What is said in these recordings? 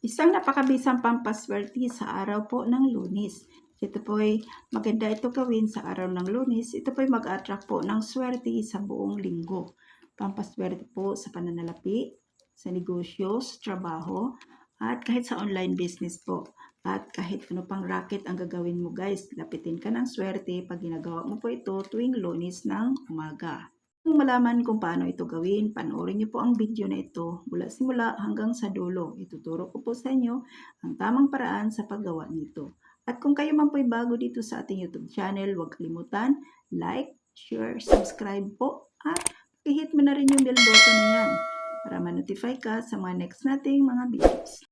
Isang napakabisang pampaswerte sa araw po ng lunis. Ito po ay maganda ito gawin sa araw ng lunis. Ito po ay mag-attract po ng swerte sa buong linggo. Pampaswerte po sa pananalapi, sa negosyo, sa trabaho, at kahit sa online business po. At kahit ano pang racket ang gagawin mo guys, lapitin ka ng swerte pag ginagawa mo po ito tuwing lunis ng umaga. Kung malaman kung paano ito gawin, panoorin niyo po ang video na ito mula simula hanggang sa dulo. Ituturo ko po sa inyo ang tamang paraan sa paggawa nito. At kung kayo man po'y bago dito sa ating YouTube channel, huwag kalimutan, like, share, subscribe po, at i-hit mo na rin yung bell button na yan para ma-notify ka sa mga next nating mga videos.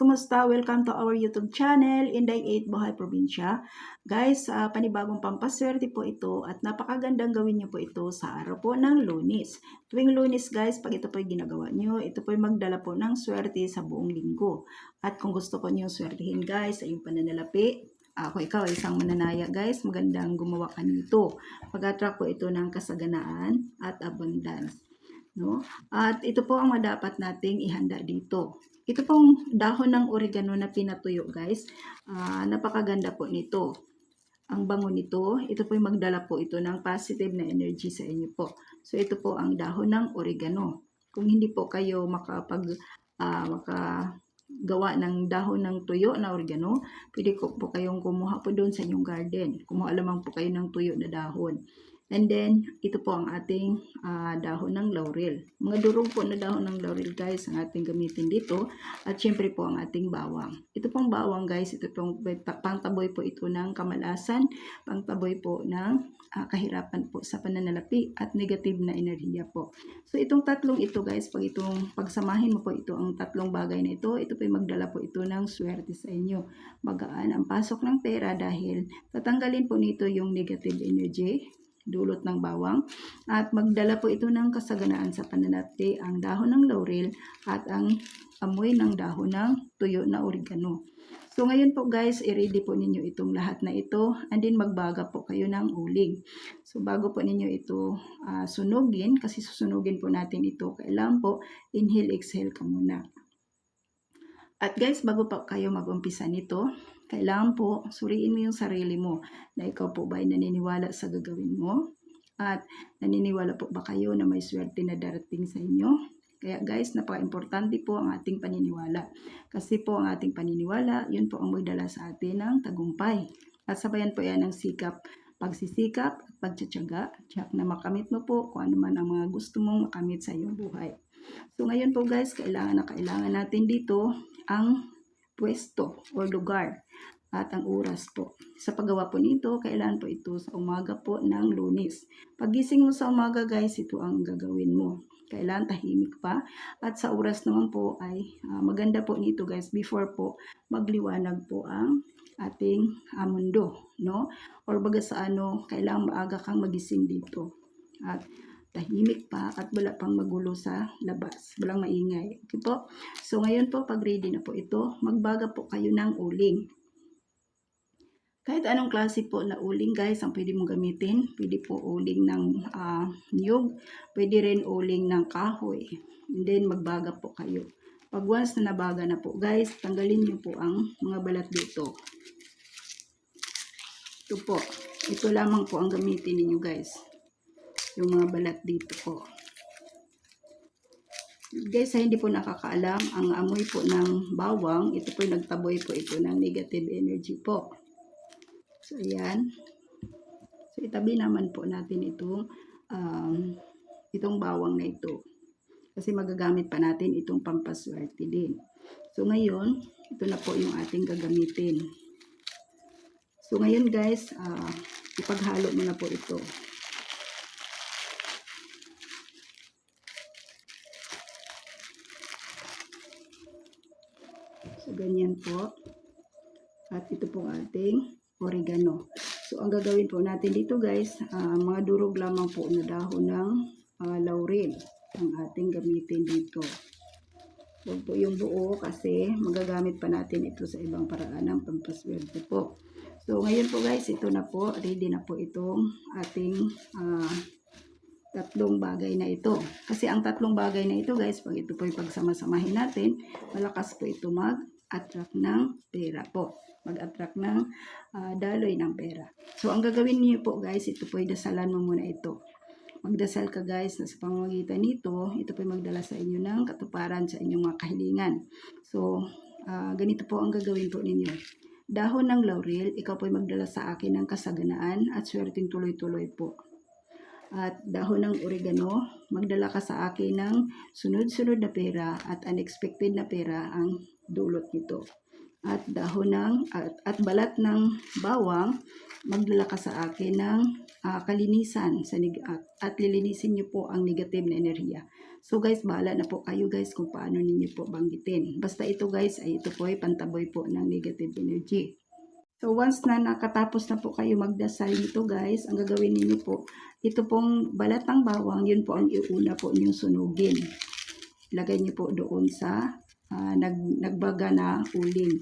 Kumusta? Welcome to our YouTube channel, Inday 8 Buhay Probinsya. Guys, uh, panibagong pampaswerte po ito at napakagandang gawin niyo po ito sa araw po ng lunis. Tuwing lunis guys, pag ito po ginagawa niyo, ito po magdala po ng swerte sa buong linggo. At kung gusto ko niyo swertihin guys, ay yung pananalapi, ako ikaw isang mananaya guys, magandang gumawa ka nito. Pag-attract po ito ng kasaganaan at abundance. No? At ito po ang madapat nating ihanda dito. Ito pong dahon ng oregano na pinatuyo guys. Uh, napakaganda po nito. Ang bango nito, ito po yung magdala po ito ng positive na energy sa inyo po. So ito po ang dahon ng oregano. Kung hindi po kayo makapag uh, makagawa ng dahon ng tuyo na oregano, pwede ko po kayong kumuha po doon sa inyong garden. Kumuha lamang po kayo ng tuyo na dahon. And then, ito po ang ating uh, dahon ng laurel. Mga durog po na dahon ng laurel guys ang ating gamitin dito. At syempre po ang ating bawang. Ito pong bawang guys, ito pong pangtaboy po ito ng kamalasan, pangtaboy po ng uh, kahirapan po sa pananalapi at negative na enerhiya po. So itong tatlong ito guys, pag itong pagsamahin mo po ito ang tatlong bagay na ito, ito po magdala po ito ng swerte sa inyo. Magaan ang pasok ng pera dahil tatanggalin po nito yung negative energy dulot ng bawang at magdala po ito ng kasaganaan sa pananate ang dahon ng laurel at ang amoy ng dahon ng tuyo na oregano. So ngayon po guys, i-ready po ninyo itong lahat na ito and then magbaga po kayo ng uling. So bago po ninyo ito uh, sunugin, kasi susunugin po natin ito, kailangan po inhale, exhale ka muna. At guys, bago pa kayo mag-umpisa nito, kailangan po suriin mo yung sarili mo na ikaw po ba ay naniniwala sa gagawin mo? At naniniwala po ba kayo na may swerte na darating sa inyo? Kaya guys, napaka-importante po ang ating paniniwala. Kasi po ang ating paniniwala, yun po ang magdala sa atin ng tagumpay. At sabayan po yan ng sikap, pagsisikap at pagtsatsaga. Tiyak na makamit mo po kung ano man ang mga gusto mong makamit sa iyong buhay. So ngayon po guys, kailangan na kailangan natin dito ang pwesto o lugar at ang oras po. Sa paggawa po nito, kailan po ito sa umaga po ng lunis. Pagising mo sa umaga guys, ito ang gagawin mo. Kailan tahimik pa. At sa oras naman po ay uh, maganda po nito guys before po magliwanag po ang ating uh. No? Or baga sa ano, kailangan maaga kang magising dito. At tahimik pa at wala pang magulo sa labas. Walang maingay. Okay po? So ngayon po, pag ready na po ito, magbaga po kayo ng uling. Kahit anong klase po na uling guys, ang pwede mong gamitin. Pwede po uling ng uh, niyog, pwede rin uling ng kahoy. And then magbaga po kayo. Pag once na nabaga na po guys, tanggalin niyo po ang mga balat dito. Ito po. Ito lamang po ang gamitin ninyo guys yung mga balat dito po. Guys, sa hindi po nakakaalam, ang amoy po ng bawang, ito po nagtaboy po ito ng negative energy po. So, ayan. So, itabi naman po natin itong, um, itong bawang na ito. Kasi magagamit pa natin itong pampaswerte din. So, ngayon, ito na po yung ating gagamitin. So, ngayon guys, uh, ipaghalo mo na po ito. Ganyan po. At ito po ating oregano. So, ang gagawin po natin dito guys, uh, mga durog lamang po na dahon ng uh, laurel ang ating gamitin dito. Huwag po yung buo kasi magagamit pa natin ito sa ibang paraan ng pampaswerte po. So, ngayon po guys, ito na po, ready na po itong ating uh, tatlong bagay na ito. Kasi ang tatlong bagay na ito guys, pag ito po yung pagsama-samahin natin, malakas po ito mag-attract ng pera po. Mag-attract ng ah, daloy ng pera. So ang gagawin niyo po guys, ito po yung dasalan mo muna ito. Magdasal ka guys na sa pamamagitan nito, ito po yung magdala sa inyo ng katuparan sa inyong mga kahilingan. So, ah, ganito po ang gagawin po ninyo. Dahon ng laurel, ikaw po yung magdala sa akin ng kasaganaan at swerteng tuloy-tuloy po. At dahon ng oregano, magdala ka sa akin ng sunod-sunod na pera at unexpected na pera ang dulot nito. At dahon ng at, at balat ng bawang, magdala ka sa akin ng ah, kalinisan sa at, at lilinisin niyo po ang negative na enerhiya. So guys, bahala na po kayo guys kung paano ninyo po banggitin. Basta ito guys, ay ito po ay pantaboy po ng negative energy. So once na nakatapos na po kayo magdasal nito guys, ang gagawin niyo po, ito pong balat ng bawang, yun po ang iuna po niyong sunugin. Lagay niyo po doon sa ah, nag, nagbaga na uling.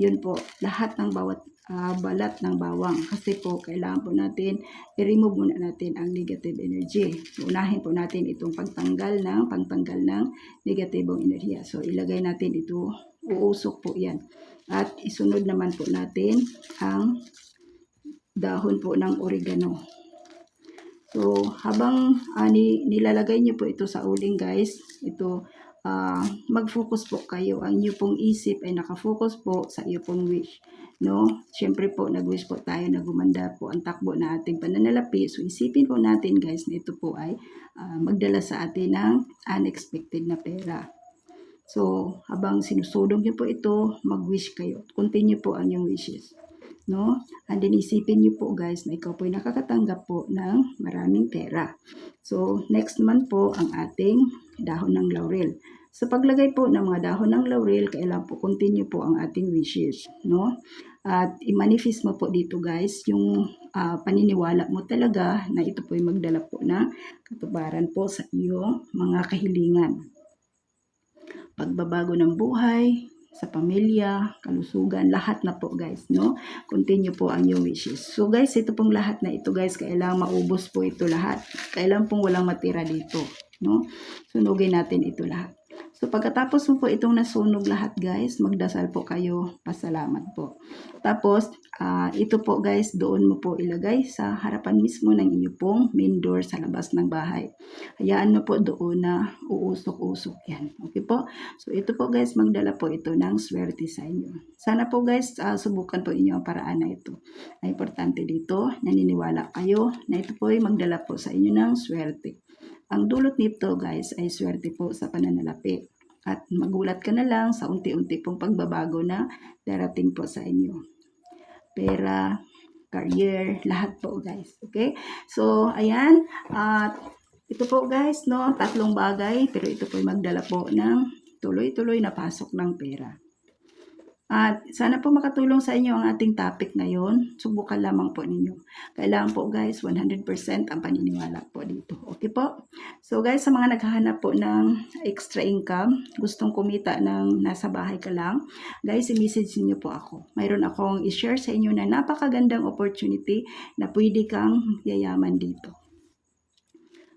Yun po, lahat ng bawat ah, balat ng bawang. Kasi po, kailangan po natin, i-remove muna natin ang negative energy. Unahin po natin itong pagtanggal ng, pagtanggal ng negatibong enerhiya. So, ilagay natin ito, uusok po yan. At isunod naman po natin ang dahon po ng oregano. So, habang ni, nilalagay niyo po ito sa uling guys, ito, ah, mag-focus po kayo. Ang iyo pong isip ay nakafocus po sa iyo pong wish. No? Siyempre po, nag-wish po tayo na gumanda po ang takbo na ating pananalapi. So, isipin po natin guys na ito po ay ah, magdala sa atin ng unexpected na pera. So, habang sinusudong niyo po ito, mag-wish kayo. Continue po ang inyong wishes. No? And then isipin niyo po guys na ikaw po ay nakakatanggap po ng maraming pera. So, next naman po ang ating dahon ng laurel. Sa paglagay po ng mga dahon ng laurel, kailangan po continue po ang ating wishes. No? At i-manifest mo po dito guys yung ah, paniniwala mo talaga na ito po ay magdala po ng katubaran po sa iyong mga kahilingan pagbabago ng buhay, sa pamilya, kalusugan, lahat na po guys, no? Continue po ang inyong wishes. So guys, ito pong lahat na ito guys, kailangan maubos po ito lahat. Kailangan pong walang matira dito, no? Sunugin natin ito lahat. So pagkatapos mo po itong nasunog lahat guys, magdasal po kayo, pasalamat po. Tapos, ah, ito po guys, doon mo po ilagay sa harapan mismo ng inyo pong main door sa labas ng bahay. Hayaan mo po doon na uusok-usok yan. Okay po? So ito po guys, magdala po ito ng swerte sa inyo. Sana po guys, ah, subukan po inyo ang paraan na ito. Ang importante dito, naniniwala kayo na ito po ay magdala po sa inyo ng swerte. Ang dulot nito guys ay swerte po sa pananalapi. At magulat ka na lang sa unti-unti pong pagbabago na darating po sa inyo. Pera, career, lahat po guys. Okay? So, ayan. At ito po guys, no, tatlong bagay, pero ito po magdala po ng tuloy-tuloy na pasok ng pera. At sana po makatulong sa inyo ang ating topic ngayon. Subukan lamang po ninyo. Kailangan po guys, 100% ang paniniwala po dito. Okay po? So guys, sa mga naghahanap po ng extra income, gustong kumita ng nasa bahay ka lang, guys, i-message niyo po ako. Mayroon akong i-share sa inyo na napakagandang opportunity na pwede kang yayaman dito.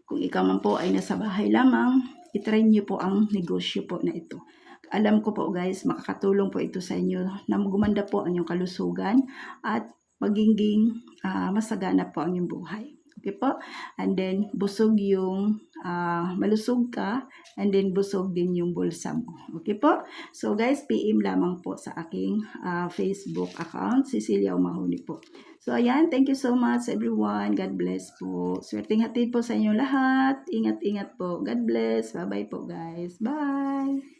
Kung ikaw man po ay nasa bahay lamang, itry niyo po ang negosyo po na ito. Alam ko po guys, makakatulong po ito sa inyo na gumanda po ang inyong kalusugan at magiging ah, masagana po ang inyong buhay. Okay po? And then, busog yung, ah, malusog ka, and then busog din yung bulsa mo. Okay po? So guys, PM lamang po sa aking ah, Facebook account, Cecilia Umahuni po. So ayan, thank you so much everyone. God bless po. Swerteng hatid po sa inyo lahat. Ingat-ingat po. God bless. Bye-bye po guys. Bye!